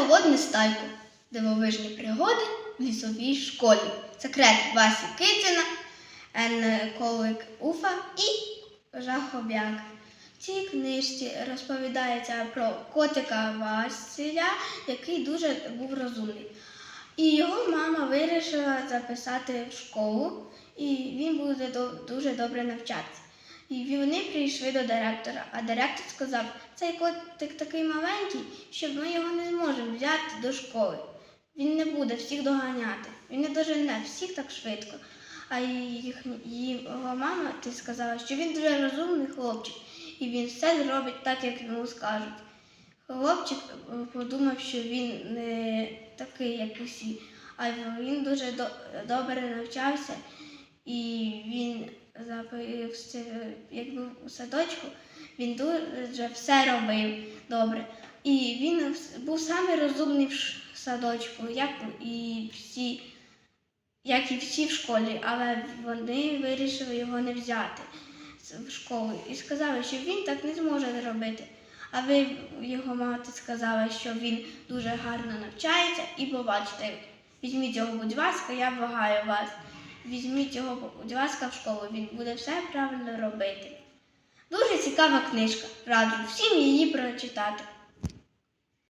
Водну стайку. Дивовижні пригоди в лісовій школі. Секрет Васі Китіна, Н. Колик Уфа і Жахобяк. В цій книжці розповідається про котика Василя, який дуже був розумний. І його мама вирішила записати в школу, і він буде дуже добре навчатися. І вони прийшли до директора, а директор сказав, цей котик такий маленький, що ми його не зможемо взяти до школи. Він не буде всіх доганяти, він не дожене всіх так швидко. А його мама ти сказала, що він дуже розумний хлопчик, і він все зробить так, як йому скажуть. Хлопчик е, подумав, що він не такий, як усі, а він дуже добре навчався, і він як був у садочку, він дуже все робив добре. І він був самий розумний в садочку, як і всі, як і всі в школі, але вони вирішили його не взяти в школу і сказали, що він так не зможе робити. А ви його мати сказала, що він дуже гарно навчається і побачите, візьміть його, будь ласка, я благаю вас. Візьміть його, будь ласка, в школу, він буде все правильно робити. Дуже цікава книжка. Раджу всім її прочитати.